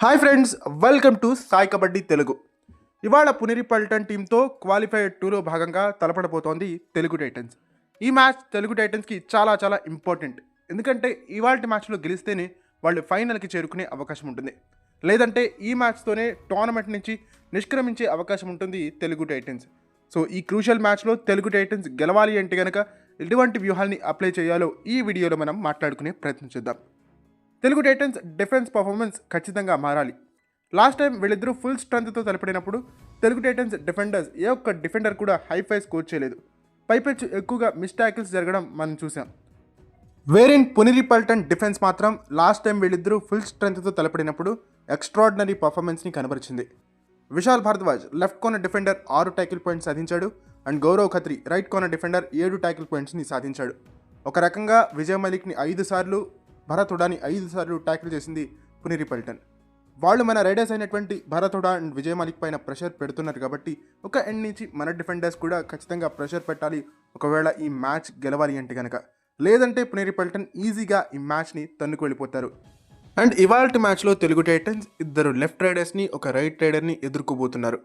Hi friends welcome to Sai Kabaddi Telugu ఇవాళ పునిరిపల్టన్ టీంతో qualified టూలో భాగంగా తలపడబోతోంది తెలుగు టైటన్స్ ఈ మ్యాచ్ తెలుగు టైటన్స్కి చాలా చాలా ఇంపార్టెంట్ ఎందుకంటే ఇవాళ మ్యాచ్లో గెలిస్తేనే వాళ్ళు ఫైనల్కి చేరుకునే అవకాశం ఉంటుంది. లేదంటే ఈ మ్యాచ్తోనే టోర్నమెంట్ నుంచి నిష్క్రమించే అవకాశం ఉంటుంది తెలుగు టైటన్స్ సో ఈ క్రూషియల్ మ్యాచ్లో తెలుగు టైటన్స్ గెలవాలి అంటే కనుక ఎటువంటి వ్యూహాన్ని అప్లై చేయాలో ఈ వీడియోలో మనం మాట్లాడుకునే ప్రయత్నం చేద్దాం. తెలుగు టైటన్స్ డిఫెన్స్ పర్ఫార్మెన్స్ ఖచ్చితంగా మారాలి. లాస్ట్ టైం వీళ్ళిద్దరూ ఫుల్ స్ట్రెంత్తో తలపడినప్పుడు తెలుగు టైటన్స్ డిఫెండర్స్ ఏ ఒక్క డిఫెండర్ కూడా హైఫై స్కోర్ చేయలేదు. పైపెచ్చు ఎక్కువగా మిస్టాకిల్స్ జరగడం మనం చూసాం వేరిన్ పునిరి పల్టన్ డిఫెన్స్ మాత్రం లాస్ట్ టైం వీళ్ళిద్దరూ ఫుల్ స్ట్రెంత్తో తలపడినప్పుడు ఎక్స్ట్రాడినరీ పర్ఫార్మెన్స్ని కనబరిచింది. Vishal Bharadwaj left corner defender ఆరు ట్యాకిల్ పాయింట్స్ సాధించాడు and Gaurav Khatri right corner defender ఏడు ట్యాకిల్ పాయింట్స్ని సాధించాడు. ఒక రకంగా విజయ్ మలిక్ని ఐదు సార్లు భరత్ హుడాని ఐదు సార్లు ట్యాకిల్ చేసింది పునిరి పల్టన్. వాళ్ళు మన రైడర్స్ అయినటువంటి భరతుడా హుడా అండ్ విజయ్ మలిక్ పైన ప్రెషర్ పెడుతున్నారు కాబట్టి ఒక ఎండ్ నుంచి మన డిఫెండర్స్ కూడా ఖచ్చితంగా ప్రెషర్ పెట్టాలి. ఒకవేళ ఈ మ్యాచ్ గెలవాలి అంటే కనుక లేదంటే పునేరి పల్టన్ ఈజీగా ఈ మ్యాచ్ని తన్నుకు వెళ్ళిపోతారు అండ్ ఇవాల్టి మ్యాచ్లో తెలుగు టైటన్స్ ఇద్దరు లెఫ్ట్ రైడర్స్ని ఒక రైట్ రైడర్ని ఎదుర్కోబోతున్నారు.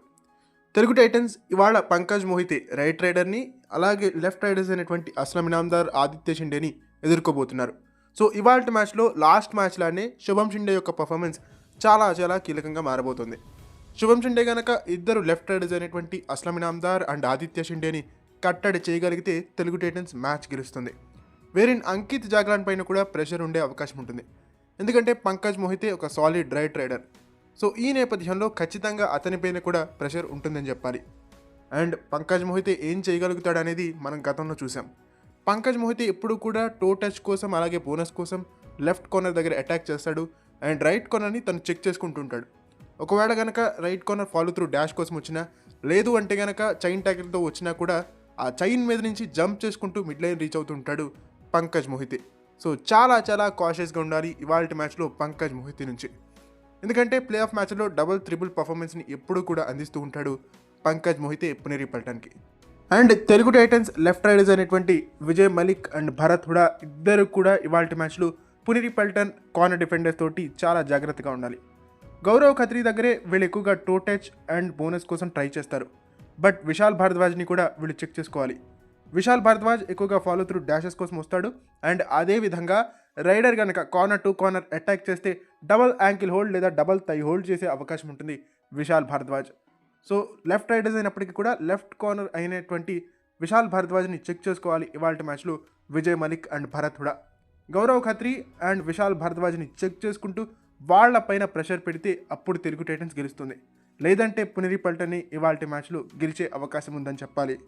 తెలుగు టైటన్స్ ఇవాళ పంకజ్ మోహితే రైట్ రైడర్ని అలాగే లెఫ్ట్ రైడర్స్ అయినటువంటి అస్లం ఇనామ్దార్ ఆదిత్య షిండేని ఎదుర్కోబోతున్నారు. సో ఇవాళ మ్యాచ్లో లాస్ట్ మ్యాచ్లానే శుభం షిండే యొక్క పర్ఫార్మెన్స్ చాలా చాలా కీలకంగా మారబోతుంది. శుభం షిండే కనుక ఇద్దరు లెఫ్ట్ రైడర్స్ అయినటువంటి అస్లం ఇనామ్దార్ అండ్ ఆదిత్య షిండేని కట్టడి చేయగలిగితే తెలుగు టైటన్స్ మ్యాచ్ గెలుస్తుంది. వేరిన్ అంకిత్ జాగ్రాన్ పైన కూడా ప్రెషర్ ఉండే అవకాశం ఉంటుంది. ఎందుకంటే పంకజ్ మోహితే ఒక సాలిడ్ రైట్ రైడర్ సో ఈ నేపథ్యంలో ఖచ్చితంగా అతనిపైన కూడా ప్రెషర్ ఉంటుందని చెప్పాలి. అండ్ పంకజ్ మోహితే ఏం చేయగలుగుతాడనేది మనం గతంలో చూసాం పంకజ్ మోహితే ఎప్పుడు కూడా టో టచ్ కోసం అలాగే బోనస్ కోసం లెఫ్ట్ కార్నర్ దగ్గర అటాక్ చేస్తాడు. అండ్ రైట్ కార్నర్ని తను చెక్ చేసుకుంటుంటాడు. ఒకవేళ కనుక right corner follow through dash కోసం వచ్చినా లేదు అంటే కనుక చైన్ ట్యాకిల్తో వచ్చినా కూడా ఆ చైన్ మీద నుంచి జంప్ చేసుకుంటూ మిడ్ లైన్ రీచ్ అవుతుంటాడు పంకజ్ మోహితే. సో చాలా చాలా కాషియస్గా ఉండాలి ఇవాళ మ్యాచ్లో పంకజ్ మోహితే నుంచి. ఎందుకంటే ప్లే ఆఫ్ మ్యాచ్లో డబుల్ త్రిబుల్ పర్ఫార్మెన్స్ని ఎప్పుడూ కూడా అందిస్తూ ఉంటాడు Pankaj Mohite Puneri పల్టన్కి and Telugu Titans left raiders అనేటువంటి విజయ్ మలిక్ అండ్ భరత్ హుడా ఇద్దరు కూడా ఇవాళ మ్యాచ్లు పునేరి పల్టన్ కార్నర్ డిఫెండర్స్ తోటి చాలా జాగ్రత్తగా ఉండాలి. గౌరవ్ ఖత్రి దగ్గరే వీళ్ళు ఎక్కువగా టూ టచ్ అండ్ బోనస్ కోసం ట్రై చేస్తారు. బట్ విశాల్ భారద్వాజ్ని కూడా వీళ్ళు చెక్ చేసుకోవాలి. విశాల్ భారద్వాజ్ ఎక్కువగా ఫాలో త్రూ డాషెస్ కోసం వస్తాడు అండ్ అదే విధంగా రైడర్ కనుక కార్నర్ టు కార్నర్ అటాక్ చేస్తే డబల్ యాంకిల్ హోల్డ్ లేదా డబల్ తై హోల్డ్ చేసే అవకాశం ఉంటుంది Vishal Bharadwaj. So left raiders అయినప్పటికీ కూడా లెఫ్ట్ కార్నర్ అయినటువంటి విశాల్ భారద్వాజ్ని చెక్ చేసుకోవాలి ఇవాళ మ్యాచ్లో విజయ్ మలిక్ అండ్ భరత్ హుడా. గౌరవ్ ఖత్రి అండ్ విశాల్ భారద్వాజ్ని చెక్ చేసుకుంటూ వాళ్ళ పైన ప్రెషర్ పెడితే అప్పుడు తెలుగు టైటన్స్ గెలుస్తుంది. లేదంటే పునరి పల్టని ఇవాళ మ్యాచ్లో గెలిచే అవకాశం ఉందని చెప్పాలి.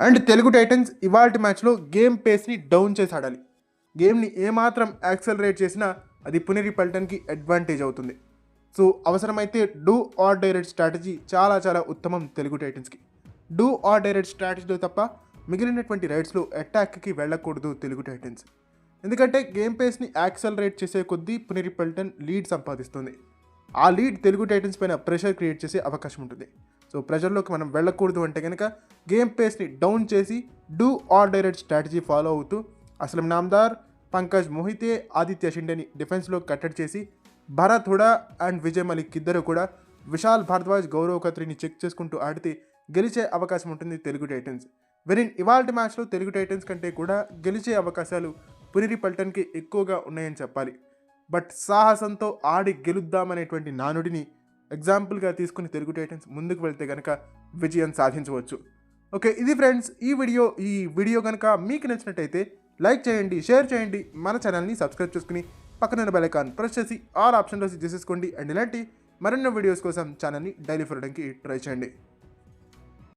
అండ్ తెలుగు టైటన్స్ ఇవాళ మ్యాచ్లో గేమ్ పేస్ని డౌన్ చేసి ఆడాలి. గేమ్ని ఏమాత్రం యాక్సలరేట్ చేసినా అది పునరి పల్టన్కి అడ్వాంటేజ్ అవుతుంది. సో అవసరమైతే డూ ఆర్ డైరెక్ట్ స్ట్రాటజీ చాలా చాలా ఉత్తమం తెలుగు టైటన్స్కి డూ ఆర్ డైరెక్ట్ స్ట్రాటజీలో తప్ప మిగిలినటువంటి రైడ్స్లో అటాక్కి వెళ్ళకూడదు తెలుగు టైటన్స్ ఎందుకంటే గేమ్ పేస్ని యాక్సలరేట్ చేసే కొద్దీ పునేరి పల్టన్ లీడ్ సంపాదిస్తుంది. ఆ లీడ్ తెలుగు టైటన్స్ పైన ప్రెషర్ క్రియేట్ చేసే అవకాశం ఉంటుంది. సో ప్రెషర్లోకి మనం వెళ్ళకూడదు అంటే కనుక గేమ్ పేస్ని డౌన్ చేసి do or direct strategy follow అవుతూ అసలు నామ్దార్ పంకజ్ మోహితే ఆదిత్య షిండేని డిఫెన్స్లో కట్టడి చేసి భరత్ హుడా అండ్ విజయ్ మలిక్ ఇద్దరు కూడా విశాల్ భారద్వాజ్ గౌరవ్ ఖత్రిని చెక్ చేసుకుంటూ ఆడితే గెలిచే అవకాశం ఉంటుంది తెలుగు టైటన్స్. వెరిన్ ఇవాల్టి మ్యాచ్లో తెలుగు టైటన్స్ కంటే కూడా గెలిచే అవకాశాలు పునిరి పల్టన్కి ఎక్కువగా ఉన్నాయని చెప్పాలి. బట్ సాహసంతో ఆడి గెలుద్దామనేటువంటి నానుడిని ఎగ్జాంపుల్గా తీసుకుని తెలుగు టైటన్స్ ముందుకు వెళ్తే కనుక విజయం సాధించవచ్చు. ఓకే ఇది ఫ్రెండ్స్ ఈ వీడియో ఈ వీడియో కనుక మీకు నచ్చినట్టయితే లైక్ చేయండి షేర్ చేయండి. మన ఛానల్ని సబ్స్క్రైబ్ చేసుకుని పక్కన బెల్ ప్రెస్ చేసి ఆల్ ఆప్షన్లో చేసేసుకోండి. అండ్ ఇలాంటి మరెన్నో వీడియోస్ కోసం ఛానల్ని డైలీ ఫరడానికి ట్రై చేయండి.